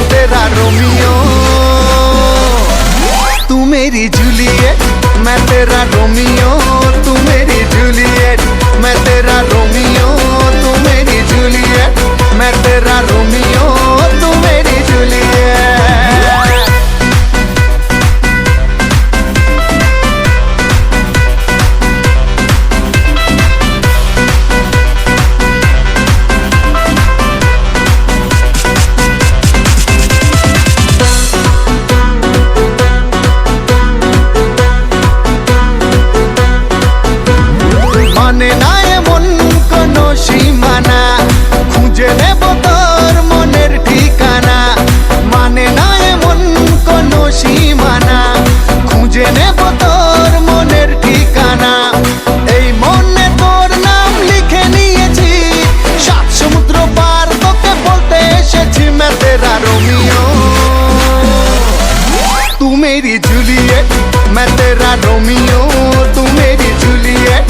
तेरा रोमियो। तू मेरी जूलियट मैं तेरा रोमियो। तू मेरी जूलियट मेरा रोमियो। तू मेरी जूलियट मैं तेरा रोमियो। तू मेरी जूलियट